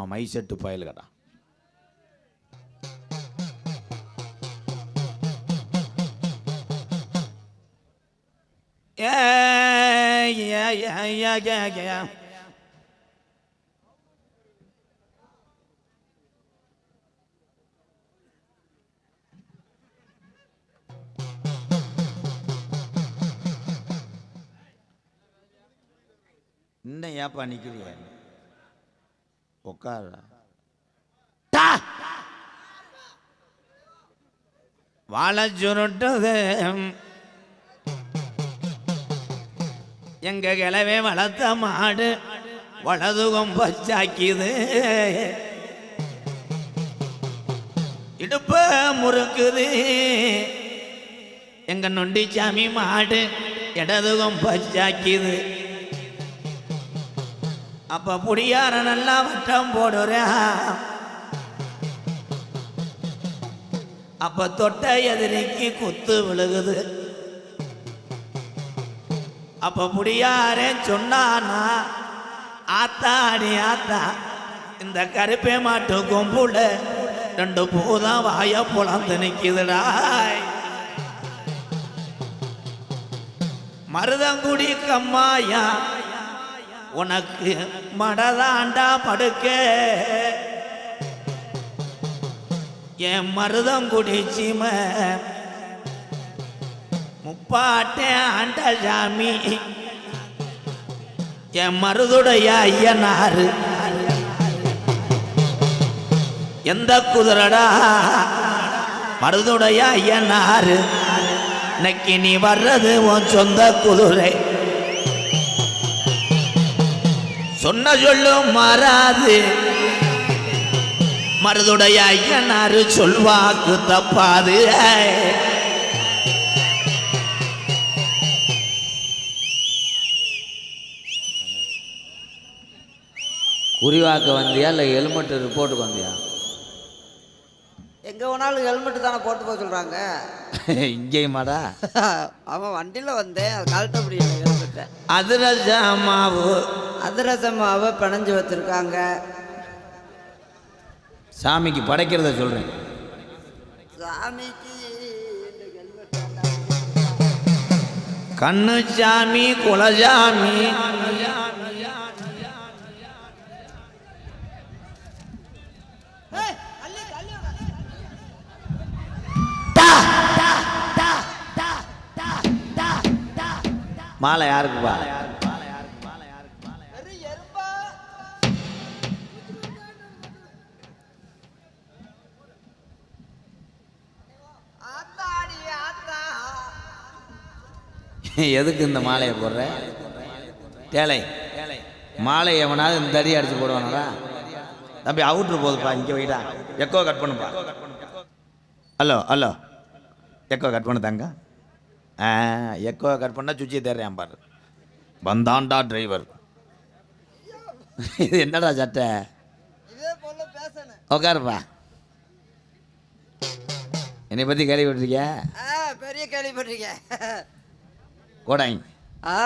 ஆமாம் my set பயல் கடா ஏ ஏ ஏ ஏ ஏ ஏ இன்னும் ஏப்பா நிற்கிறிய உட்கார வாழ சுருட்டது எங்க கிளவே வளர்த்த மாடு வலதுகம் பச்சாக்கிது இடுப்ப முறுக்குது. எங்க நொண்டிச்சாமி மாடு இடதுகம் பச்சாக்கிது அப்ப புடியார நல்லா வட்டம் போடுறா. அப்ப தொட்ட எதிரிக்கு குத்து விழுகுது. அப்ப முடியாரே சொன்னானா ஆத்தா அடி ஆத்தா இந்த கருப்பே மாட்டு கொம்புல ரெண்டு பூதான் வாய புலந்து நிக்குதுடா. மருதங்குடி கம்மாயா உனக்கு மடதாண்டா படுக்க. என் மருதங்குடி சீம முப்பாட்டே ஆண்ட சாமி என் மருதுடைய ஐயனாரு. எந்த குதிரடா? மருதுடைய ஐயனாரு. இன்னைக்கு நீ வர்றது உன் சொந்த குதிரை. சொன்ன சொல்லும் மாறாது. மருதுடைய ஐயனாரு சொல்வாக்கு தப்பாது. குறிவாக்க வந்தியா இல்லை ஹெல்மெட் ரிப்போர்ட்டுக்கு வந்தியா? எங்கே வேணாலும் ஹெல்மெட்டு தானே போட்டு போக சொல்கிறாங்க இங்கேயுமாடா? அவன் வண்டியில் வந்தேன் அது கழட்ட முடியல ஹெல்மெட்டை அதிரஜாமாவு அதிரசமாவை பிணைஞ்சு வச்சுருக்காங்க. சாமிக்கு படைக்கிறத சொல்றேன். சாமிக்கு கண்ணு சாமி குலசாமி மாலை யாருக்குப்பா எதுக்கு இந்த மாலையை போடுற? தேலை. மாலை எவனாவது இந்த அடி அடிச்சு போடுவானடா. தம்பி அவுட்ரு போகுதுப்பா இங்கே போயிட்டா எக்கோ கட் பண்ணுப்பா. ஹலோ ஹலோ எக்கோ கட் பண்ணு தாங்க. எக்கோ கட் பண்ணால் சுச்சியை தேடுறேன் பாரு. வந்தாண்டா டிரைவர் இது என்னடா சட்டை? உட்காருப்பா என்னை பற்றி கேள்விப்பட்டிருக்கியா? ஆ பெரிய கேள்விப்பட்டிருக்க கோடாங்க ஆ.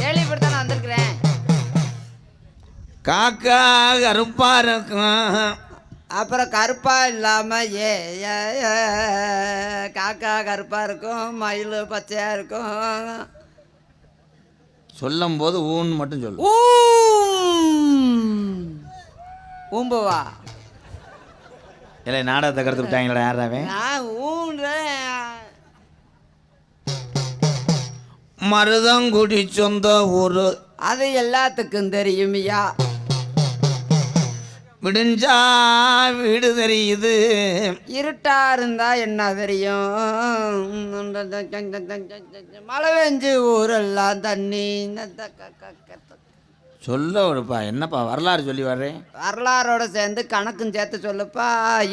கேள்விப்பட்டு நான் வந்திருக்கிறேன். காக்கா கருப்பா இருக்கும். அப்புறம் கருப்பா இல்லாம ஏ காக்கா கருப்பா இருக்கும் மயில் பச்சையா இருக்கும். சொல்லும் போது ஊன்னு மட்டும் சொல்லு. ஊம். ஊம்புவா? இல்லை நாடகத்தை கருத்து விட்டாங்களா யாராவே நான் ஊன்றேன். மருதங்குடி சொந்த ஊரு. அது எல்லாத்துக்கும் தெரியுமையா விடிஞ்சா வீடு தெரியுது. இருட்டா இருந்தா என்ன தெரியும்? மழை பெஞ்சு ஊரெல்லாம் தண்ணி. சொல்ல ஒருப்பா என்னப்பா வரலாறு சொல்லி வர்றேன்? வரலாறோட சேர்ந்து கணக்கும் சேர்த்து சொல்லுப்பா.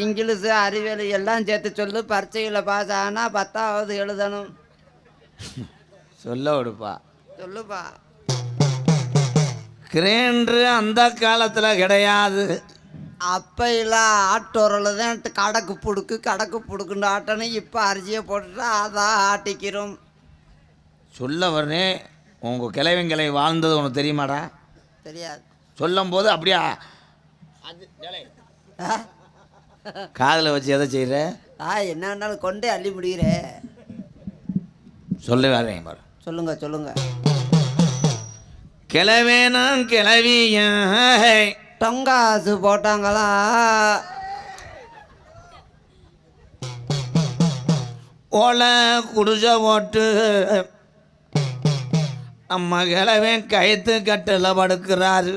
இங்கிலீஷு அறிவியல் எல்லாம் சேர்த்து சொல்லு. பரீட்சையில் பாஸ் ஆனா பத்தாவது எழுதணும். சொல்ல ஒருப்பா சொல்லுப்பா. கிரேண்டரு அந்த காலத்தில் கிடையாது. அப்பையெல்லாம் ஆட்டோரில் தான் கடக்கு புடுக்கு கடக்கு புடுக்குன்னு ஆட்டணும் இப்போ அரிசியை போட்டுட்டா அதான் ஆட்டிக்கிறோம். சொல்ல வர்றேன் உங்கள் கிளைவன் கிளை வாழ்ந்தது உனக்கு தெரியுமாடா? தெரியாது. சொல்லும் போது அப்படியே? காதில் வச்சு எதை செய்கிற ஆ என்ன வேணாலும் கொண்டே அள்ளி முடிகிறே சொல்ல வரேன் பாரு. சொல்லுங்க சொல்லுங்க. கிளவேனும் கிளவியும் டொங்காசு போட்டாங்களா? ஓலை குடிச ஓட்டு நம்ம கிழவன் கயத்து கட்டில் படுக்கிறாரு.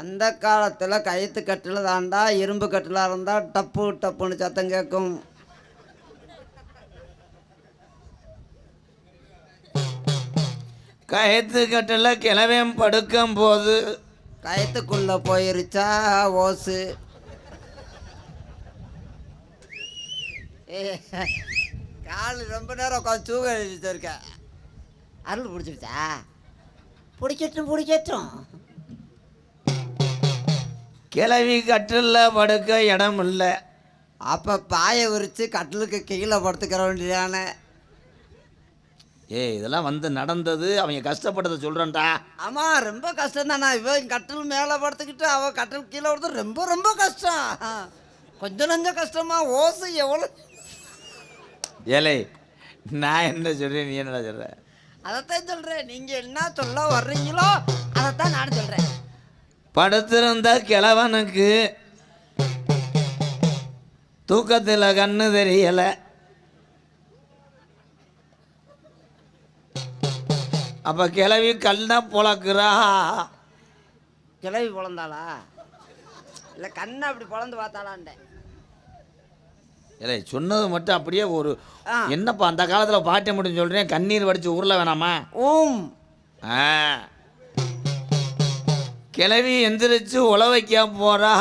அந்த காலத்தில் கயிற்று கட்டில் தாண்டா இரும்பு கட்டிலாக இருந்தால் டப்பு டப்புன்னு சத்தம் கேட்கும் கயத்து கட்டில் கிழவன் படுக்கும் போது கயத்துக்குள்ளே போயிருச்சா ஓசு? கால் ரொம்ப நேரம் உட்காந்து தூங்க இருக்க. அருள் பிடிச்சிருச்சா? பிடிக்கட்டும் பிடிக்கட்டும். கிழவி கட்டில் படுக்க இடம் இல்லை அப்போ பாயை விரித்து கட்டிலுக்கு கீழே படுத்துக்கிற வேண்டியதானே? ஏய் இதெல்லாம் வந்து நடந்தது அவங்க கஷ்டப்பட்டதை சொல்கிறேன்டா ஆமாம் ரொம்ப கஷ்டம் தானே. இவன் கட்டில் மேலே படுத்துக்கிட்டு அவள் கட்டில் கீழே படுத்து ரொம்ப ரொம்ப கஷ்டம். கொஞ்சம் நஞ்சம் கஷ்டமா ஓசு எவ்வளோ ஏலே நான் என்ன சொல்கிறேன் நீ என்னடா சொல்கிற அதைத்தான் சொல்கிறேன் நீங்கள் என்ன சொல்ல வர்றீங்களோ அதைத்தான் நான் சொல்கிறேன் படுத்திருந்த கிழவனுக்கு தூக்கத்தில் கண்ணு தெரியலை. அப்போ கிளவி கல்னா பொழக்கிறா. கிளவி பிறந்தாளா இல்லை கண்ணை அப்படி பிறந்து பார்த்தாளான்டேன் இல்லை சொன்னது மட்டும் அப்படியே ஒரு. என்னப்பா அந்த காலத்தில் பாட்டை மட்டும் சொல்கிறேன் கண்ணீர் வடித்து ஊரில் வேணாமா? ஓம் ஆ. கிளவி எந்திரிச்சு உழ வைக்க போறா.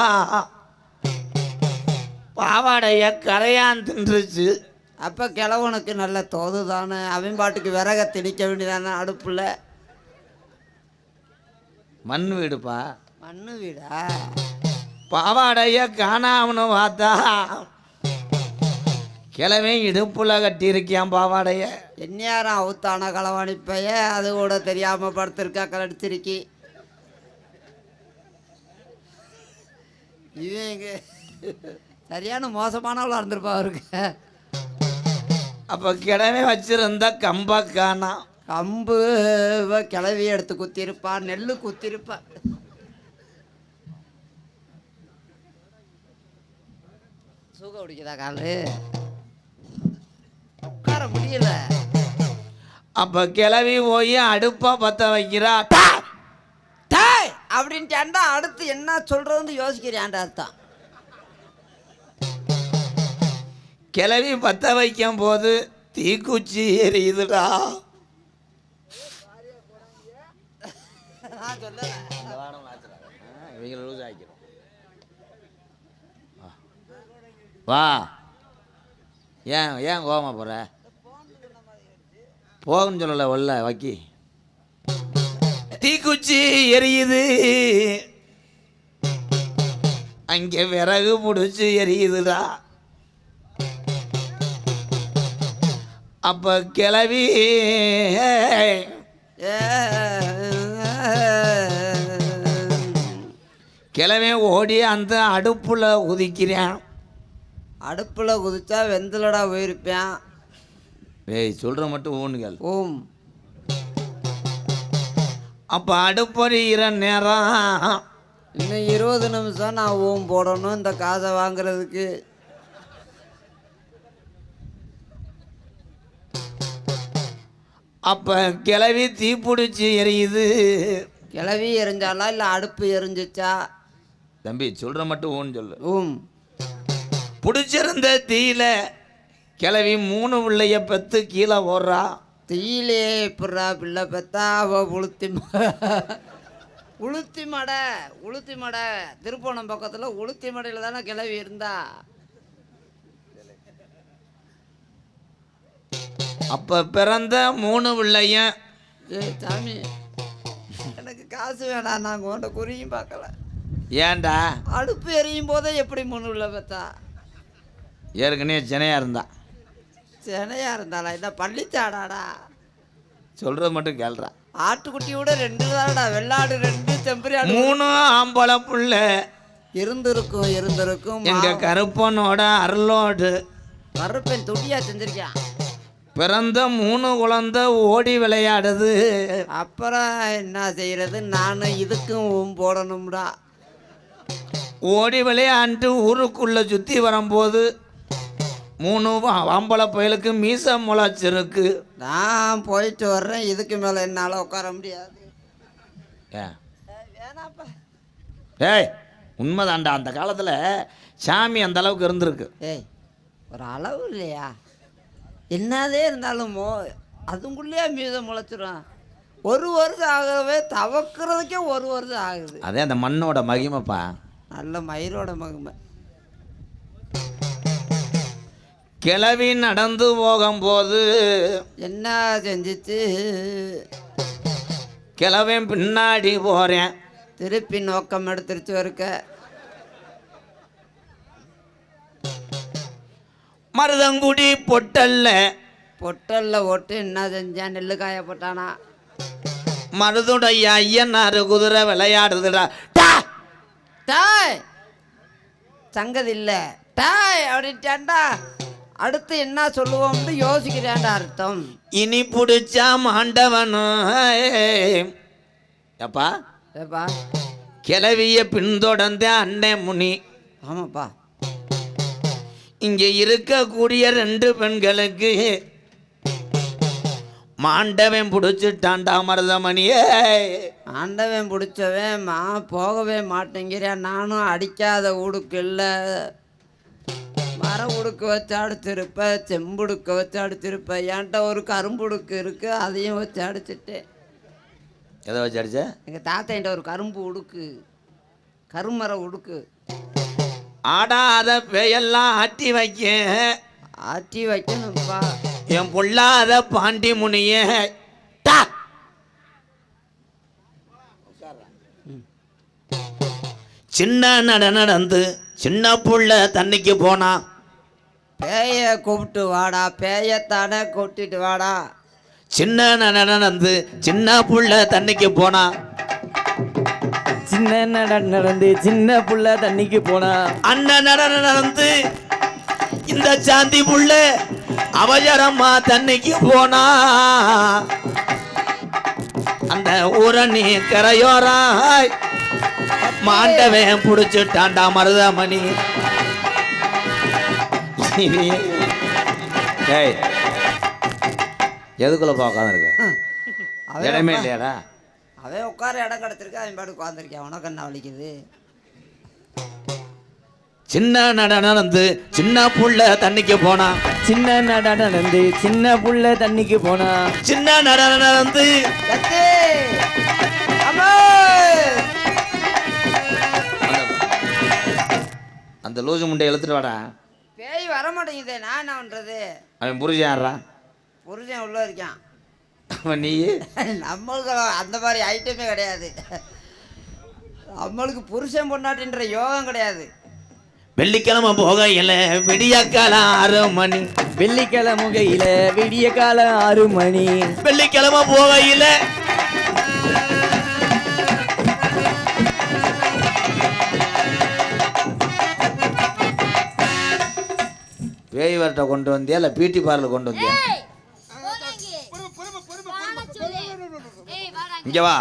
பாவாடைய கரையான் தின்றுச்சு. அப்போ கிழவனுக்கு நல்ல தோது தானே அவன் பாட்டுக்கு விறக திணிக்க வேண்டியதானே அடுப்பில்? மண் வீடுப்பா. மண்ணு வீடா? பாவாடைய காணாமனு பார்த்தா கிழமை இடுப்புல கட்டியிருக்கியான் பாவாடைய. எந்நேரம் அவுத்தான களவாணிப்பைய அது கூட தெரியாமல் படுத்திருக்கா கலடிச்சிருக்கி. இவன் இங்க சரியான மோசமானவளாக இருந்திருப்பா அவருக்கு. அப்போ கிழமை வச்சிருந்த கம்ப காணா. கம்பு கிளவி எடுத்து குத்திருப்பா நெல் குத்திருப்பா. சூக பிடிக்குதா காலு? உட்கார முடியல. அப்போ கிளவி போய் அடுப்பை பற்ற வைக்கிறா. அப்படின்ட்டு அடுத்து என்ன சொல்றதுன்னு யோசிக்கிறியான்டா அர்த்தம். கிளவி பற்ற வைக்கும் போது தீக்குச்சி எரியுதுடா. நான் சொல்லல. வா. ஏன் ஏன் கோவமா போற? போகன்னு சொல்லல உள்ள வக்கி. தீக்குச்சி எரியுது. அங்கே விறகு பிடிச்சி எரியுதுடா. அப்ப கிளவி. கிளவி ஓடி அந்த அடுப்புல உதிக்கிறான் அடுப்பில் குதிச்சா வெந்தலடா போயிருப்பேன். ஏய் சொல்ற மட்டும் ஊனுகள் ஓம் அப்ப அடுப்பறிகிற நேரம். இன்னும் இருபது நிமிஷம் நான் ஓம் போடணும் இந்த காசை வாங்குறதுக்கு. அப்ப கிளவி தீப்பிடிச்சி எரியுது. கிளவி எரிஞ்சாலா இல்லை அடுப்பு எரிஞ்சிச்சா? தம்பி சொல்ற மட்டும் ஊன்னு சொல்லு. ஓம் பிடிச்சிருந்த தீயில கிளவி மூணு பிள்ளைய பெத்து கீழே ஓடுறா. தீயிலே புறா பிள்ளை பெத்தா அவ உளுத்தி உளுத்தி மடை உளுத்தி மடை. திருப்போணம் பக்கத்தில் உளுத்தி மடையில் தானே கிளவி இருந்தா? அப்ப பிறந்த மூணு பிள்ளையும் சாமி. எனக்கு காசு வேணாம் நாங்கள் உன்ட குறியும் பார்க்கல. ஏன்டா? அடுப்பு எரியும் போதே எப்படி மூணு பிள்ளை பெத்தா ஏற்கனவே சினையா இருந்தா. செனையா இருந்தாளா? இந்த பள்ளிச்சாடாடா சொல்றது மட்டும் கேள்றா. ஆட்டுக்குட்டியோட ரெண்டு தானடா வெள்ளாடு ரெண்டு செம்பரியாடு மூணு ஆம்பளை புள்ள. இருந்திருக்கும் இருந்திருக்கும். எங்க கருப்பனோட அருளோடு. கருப்பன் துடியா செஞ்சிருக்கான். பிறந்த மூணு குழந்தை ஓடி விளையாடுது. அப்புறம் என்ன செய்யறது? நானும் இதுக்கும் போடணும்டா. ஓடி விளையாண்டு ஊருக்குள்ள சுத்தி வரும்போது மூணு ஆம்பளை பயலுக்கு மீச முளைச்சிருக்கு நான் போயிட்டு வர்றேன். இதுக்கு மேலே என்னால் உட்கார முடியாது. ஏய் உண்மைதான்டா. அந்த காலத்தில் சாமி அந்த அளவுக்கு இருந்திருக்கு. ஏய் ஒரு அளவு இல்லையா? என்னதே இருந்தாலும் அதுக்குள்ளேயே மீதம் முளைச்சிரும். ஒரு வருஷம் ஆகவே தவக்கிறதுக்கே ஒரு வருஷம் ஆகுது. அதே அந்த மண்ணோட மகிமைப்பா. நல்ல மயிரோட மகிமை. கிளவி நடந்து போகும்போது என்ன செஞ்சிச்சு? கிளவன் பின்னாடி போகிறேன் திருப்பி நோக்கம் எடுத்துருச்சு இருக்க மருதங்குடி பொட்டல்ல. பொட்டல்ல ஓட்டு என்ன செஞ்சான் நெல்லு காய போட்டானா? மருதுடைய ஐயனாரு குதிரை விளையாடுதுடா. டா! டாய்! சங்கதி இல்லை டாய் அப்படின்ட்டான்டா. அடுத்து என்ன சொல்லுவோம்னு யோசிக்கிறான்டா அர்த்தம். இனி பிடிச்சா மாண்டவனும் எப்பா ஏப்பா? கிளவிய பின்தொடர்ந்த அன்னை முனி. ஆமாப்பா. இங்கே இருக்கக்கூடிய ரெண்டு பெண்களுக்கு மாண்டவன் பிடிச்சிட்டான்டா மருதமணியே. ஆண்டவன் பிடிச்சவன் மா போகவே மாட்டேங்கிறேன் நானும் அடிக்காத உடுக்கு இல்லை. மர உடுக்கு வச்சு அடிச்சிருப்பேன் செம்புடுக்க வச்சு அடிச்சிருப்பேன் என்கிட்ட ஒரு கரும்புடுக்கு இருக்கு அதையும் வச்சு அடிச்சிட்டேன் எதை வச்சு அடிச்ச? எங்கள் தாத்தாண்ட ஒரு கரும்பு உடுக்கு கருமர உடுக்கு. ஆடாத பெயெல்லாம் ஆட்டி வைக்க. ஆட்டி வைக்கணும்ப்பா என் பொல்லாத பாண்டி முனிய! சின்ன நட நடந்து சின்ன புள்ள தண்ணிக்கு போனா. பேய கூப்பிட்டு வாடா பேயத்தானே கூட்டிட்டு வாடா. சின்ன நட நடந்து சின்ன புள்ள தண்ணிக்கு போனா. சின்ன நட நடந்து சின்ன புள்ள தண்ணிக்கு போனா. அண்ணன் நட நடந்து இந்த சாந்தி புள்ள அவசரமா தண்ணிக்கு போனா. அந்த ஊரணி கரையோராய் மாண்டவன் புடிச்சுட்டான்டா மருதமணி. ஏய் எதுக்குள்ள உட்காந்து இருக்க இடமே இல்லையாடா? அவன் உட்கார இடம் கிடச்சிருக்கு அவன் பாட்டு உட்காந்துருக்கேன் உனக்கு என்ன வலிக்குது? சின்ன நட நடந்து சின்ன புள்ள தண்ணிக்கு போனா. சின்ன நட நடந்து சின்ன புள்ள தண்ணிக்கு போனா. சின்ன நட நடந்து! அம்மா! அந்த லூசு முண்டை எழுத்துட்டு வாடா. பேய் வர மாட்டேங்குதே நான் என்ன பண்றது? அவன் புரிஞ்சு யாரா புருஷன் உள்ள இருக்கான். நீ நம்மளுக்கு அந்த மாதிரி ஐட்டமே கிடையாது. நம்மளுக்கு புருஷன் பொண்டாட்டின்ற யோகம் கிடையாது. வெள்ளிக்கிழமை போகையில் விடியக்காலம் ஆறு மணி. வெள்ளிக்கிழமை கையில விடிய காலம் ஆறு மணி. வெள்ளிக்கிழமை போகையில் பேய் வரட்ட கொண்டு வந்தியா? இல்லை பியூட்டி பார்லர் கொண்டு வந்தியா? இங்க வா.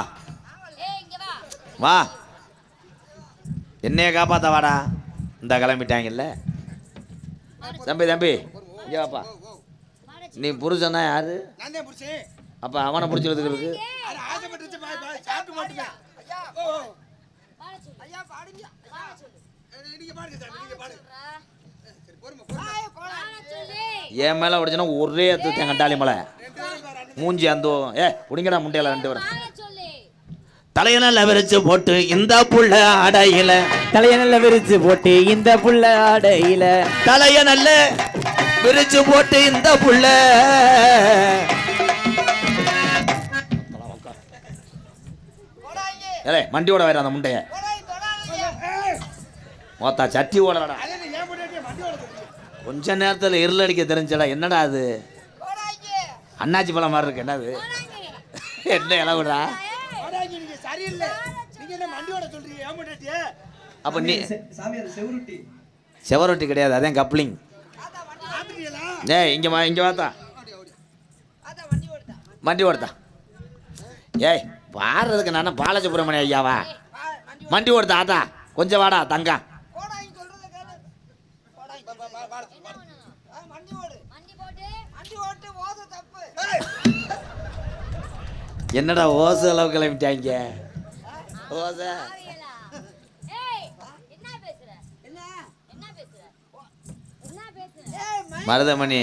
வா. என்னைய காப்பாத்த வாடா. இந்த கிளம்பிட்டாங்கல்ல. தம்பி தம்பி. இங்க வாப்பா. நீ புருஷனா யாரு? அப்ப அவனை பிடிச்சிருக்கு இருக்கு. அது ஆசைப்பட்டுச்சு பா பா சாப்பிட்டு மாட்டுமே ஓ ஓ. ஐயா பாடுங்க. அஹ் நீங்க பாடுங்க சார் நீங்க பாடுங்க. சரி பொறுமை பொறுமை என் மேல உடைச்சுனா ஒரே எடுத்து கண்டாளி மலை. மூஞ்சி அந்த. ஏ புடிங்கடா முண்டையில ரெண்டு வரும் தலையனல்ல விரிச்சு போட்டு இந்த புள்ள அடையில தலைய நல்ல விரிச்சு போட்டு இந்த புள்ள ஆடையில. தலைய நல்ல விரிச்சு போட்டு இந்த புள்ள. ஏலே மண்டியோட வேற அந்த முண்டைய. மொத்தா சட்டி ஓடலடா. கொஞ்ச நேரத்துல இருள் அடிக்க தெரிஞ்சடா என்னடா அது? அண்ணாச்சி பழம் மாதிரி இருக்கு. என்னது? என்ன ஏன் பொண்டாட்டியே அப்போ நீ செவுருட்டி. கிடையாது அதான் கப்ளிங். ஏய் இங்கே வா இங்கே வாத்தா. வண்டி ஓடுதா? ஏய் பாடுறதுக்கு நான் பாலசுப்ரமணிய ஐயாவா? வண்டி ஓடுதா ஆத்தா? கொஞ்சம் வாடா தங்கா என்னடா ஓசை அளவு கிளம்பிட்டாங்க? ஓசை. ஏய் என்ன பேசுற? என்ன? பேசுற? என்ன பேசுற? மருதமணி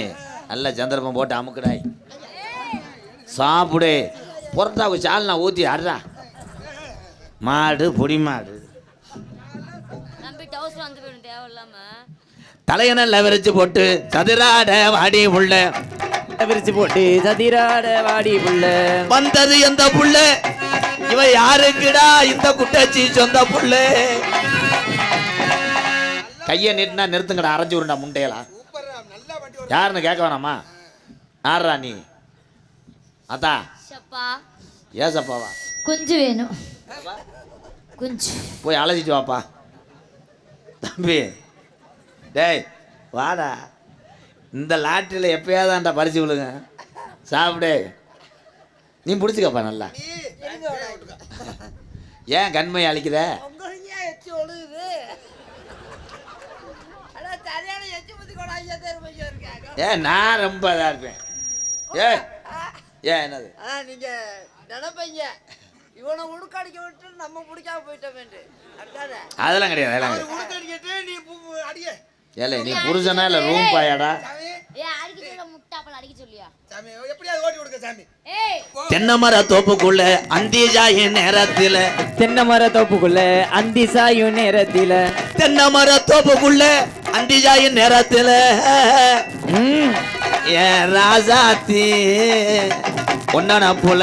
நல்ல சந்திரப்பம் போட்டு அமுக்குடாய். சாப்பிடு. புரட்டாவுக்கு சால்னா ஊற்றி ஆடுறா மாடு பொடி மாடு தலையணல்ல விரிச்சு போட்டு சதுராட வாடி உள்ள. விரிச்சு போட்டு சதிராட வாடி புள்ள. வந்தது எந்த புள்ள? இவ யாருக்குடா இந்த குட்டச்சி சொந்த புள்ள? கையை நீட்டினா நிறுத்துங்கடா அரைஞ்சு விடுண்டா ஓடுது யாருன்னு கேட்க வேணாமா? யாரா நீ? அத்தா. ஏசப்பாவா? குஞ்சு வேணும். குஞ்சு. போய் அழைச்சிட்டு வாப்பா. தம்பி டேய் வாடா. இந்த லாட்டரியில் எப்பயாதான்டா பறிச்சு விழுங்க. சாப்பிடு. நீ பிடிச்சிக்கப்பா நல்லா. ஏன் கண்மை அழிக்கிற? ஏன் நான் ரொம்ப இதாக இருப்பேன். ஏ ஏன் என்னது? ஆனா நீங்க நினைப்பீங்க. இவனை உடுக்கடிக்க விட்டு நம்ம பிடிக்காம அடுத்தாத அதெல்லாம் கிடையாது அதெல்லாம் கிடையாது. ஏலே நீ புருஷனா இல்லை ரூம் பாயாடா? ஏ தென்னமர தோப்புக்குள்ள அந்திஜாய நேரத்தில். தென்னை மர தோப்புக்குள்ள அந்தி சாயும் நேரத்தில. தென்னமர தோப்புக்குள்ள அந்திஜாய நேரத்தில். ஏன் ராசாத்தி ஒன்னன புல.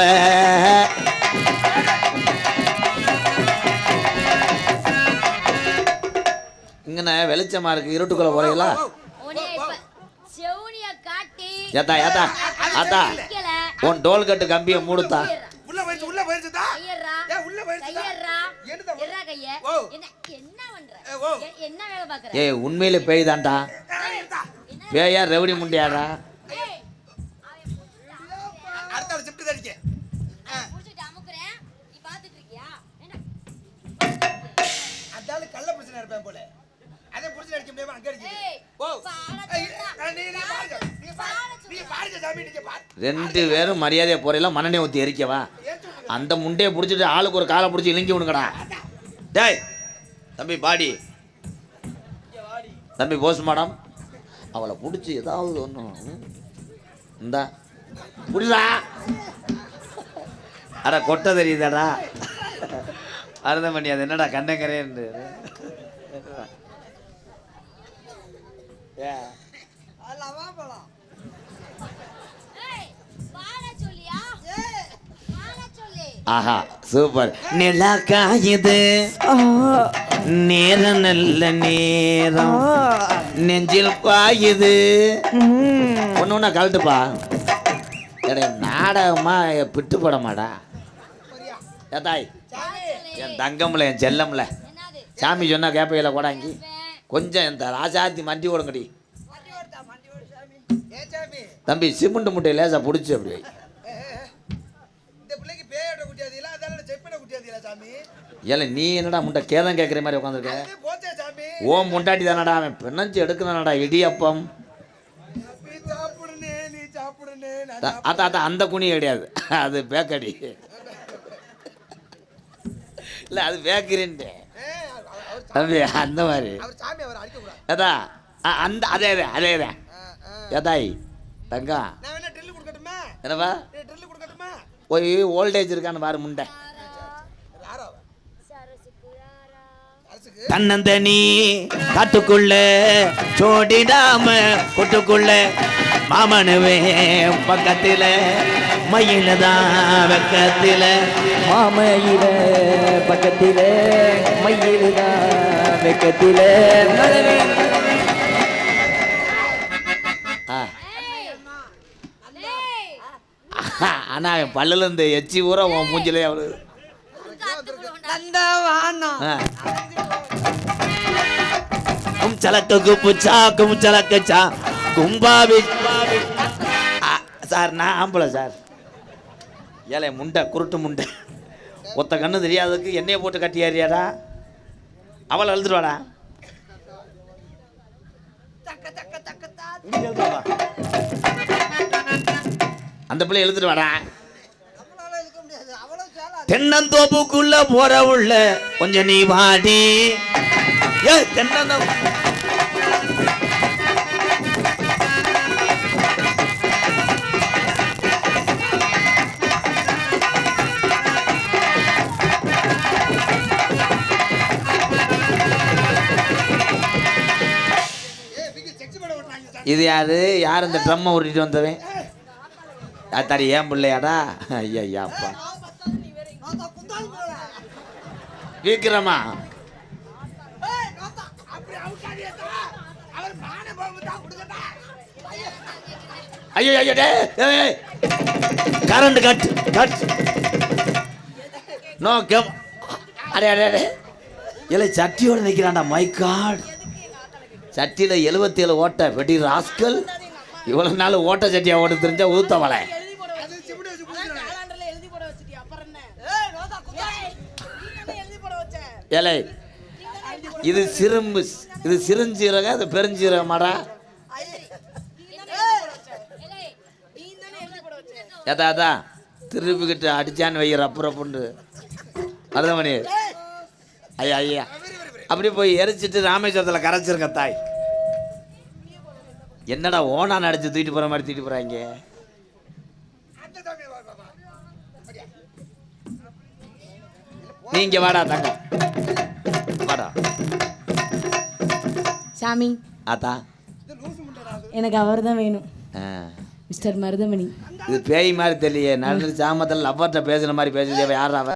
இங்கன வெளிச்சமா இருக்கு. இருட்டுக்குள்ள போறீங்களா? ஏத்தா ஏத்தா ஆத்தா. உன் டோல் கட்டு கம்பியை மூடுத்தா. உள்ள போயிடுச்சு உள்ள போயிடுச்சுதா உள்ள போயிடுச்சுதா கைய. என்ன பண்ற? என்ன வேலை பாக்குற? ஏய் உண்மையிலே பேய் தான்டா பேயா ரெவடி முண்டியாடா. ரெண்டு பேரும் மரியாதையை போறீங்களா மண்ணெண்ணெய் ஊற்றி எரிக்கவா? அந்த முண்டையை பிடிச்சிட்டு ஆளுக்கு ஒரு காலை பிடிச்சி இழுங்கி விடுங்கடா. டேய் தம்பி பாடி. தம்பி போஸ் மேடம். அவளை பிடிச்சி ஏதாவது ஒன்றும் இந்தா. புரியுதா அட கொட்டை தெரியுதாடா? அருந்தம் பண்ணி அது என்னடா கண்ணங்கரேன்னு. ஆஹா சூப்பர். நிலா காயுது நேரம் நல்ல நேரம். நெஞ்சில் பாயுது. ஒன்று ஒன்றா கழட்டுப்பா. எடே நாடகமா பிட்டு படமாடா ஏத்தாய் என் தங்கம்ல என் செல்லம்ல. சாமி சொன்னா கேப்பையில கூடாங்கி கொஞ்சம் இந்த ராசாத்தி மண்டி ஓடுங்கடி. தம்பி சிமெண்ட் முட்டையை லேசா பிடிச்சி அப்படி ஏல நீ என்னடா முட்டை கேதம் கேட்குற மாதிரி உட்காந்துருக்க? ஓ முண்டாட்டி தானடா அவன் பின்னஞ்சு எடுக்கிறானடா இடியப்பம். அத்தா அத்தா அந்த குனி கிடையாது. அது பேக்கடி. இல்லை அது பேக்கரின்ட்டு. தம்பி அந்த மாதிரி. ஏதா அந்த அதே அதே அதே அதே. ஏதாய் தங்கம் என்னப்பா? போய் ஓல்டேஜ் இருக்கான்னு பாரு முண்டை யாரோ சரசுக்கு யாரா அரசுக்கு தன்னந்தனி காட்டுக்குள்ள சோடிடாம கொட்டுக்குள்ள. மாமனுவே பக்கத்துல மயில தான் வெக்கத்துல. மாமையில பக்கத்தில மயிலுதான் வெக்கத்தில. ஆ. ஏய் ஏய் ஆனா அவன் பல்லுல இருந்து எச்சி ஊற உன் மூஞ்சிலே அவரு உனக்கு அத்து போடுவோம்டா அந்த வானம் ஆ. கும் சலக்க குப்புச்சா கும் சலக்கச்சா கும்பாவி சார் நான் ஆம்பளை சார். ஏலே முண்டை குருட்டு முண்டை. ஒத்த கண்ணு தெரியாததுக்கு எண்ணெயை போட்டு கட்டி ஏறியாடா. அவளை எழுதுருவாடா. அந்த பிள்ளை எழுதுட்டு வாடா நம்மளால இருக்க முடியாது அவ்வளவு சேலா தென்னந்தோப்புக்குள்ள போற உள்ள கொஞ்சம் நீ வாடி. ஏ தென்னந்தோப்பு இது யாரு? யார் இந்த ட்ரம்மை உருட்டிட்டு வந்தவன்? அத்தாடி ஏன் பிள்ளையாடா? ஐயா ஐயா அப்பா கொடுக்கட்டா. ஐயோ ஐயோ டே current cut cut. No come அடே அடே அடே. இல்லை சட்டியோட நிற்கிறான்டா மை காட் சட்டியில் எழுபத்தி ஏழு ஓட்டை வெடி ராஸ்கல் இவ்வளோ நாள் ஓட்ட சட்டியாக ஓட்ட தெரிஞ்சா ஊத்தவலை அது சிமிடி வச்சு புடிச்சிடுறேன் காலாண்டர்ல எழுதி போட வச்சிட்டியா அப்புறம் என்ன ஏய் நான் தான் குந்தால் நீ தானே எழுதி போட வச்ச ஏலே இது சிறும்பு இது சிறுஞ்சீரகம் இது பெருஞ்சீரகமாடா. ஏதா அதான் திருப்பிக்கிட்டு அடிச்சான்னு வைக்கிற அப்புறப்புண்டு மருதமணி ஐயா ஐயா. அப்படி போய் எரிச்சிட்டு ராமேஸ்வரத்தில் கரைச்சிருங்க தாய். என்னடா ஓனா நடிச்சு தூக்கிட்டு போகிற மாதிரி தூக்கிட்டு போகிறாங்க நீங்க வாடா தங்க வாடா. சாமி. ஆத்தா. அது எனக்கு அவர் தான் வேணும். மிஸ்டர் மருதமணி. இது பேய் மாதிரி தெரியல நடு சாமத்தில் லவ்வர்கிட்ட பேசுன மாதிரி பேசுதே யாரா அவ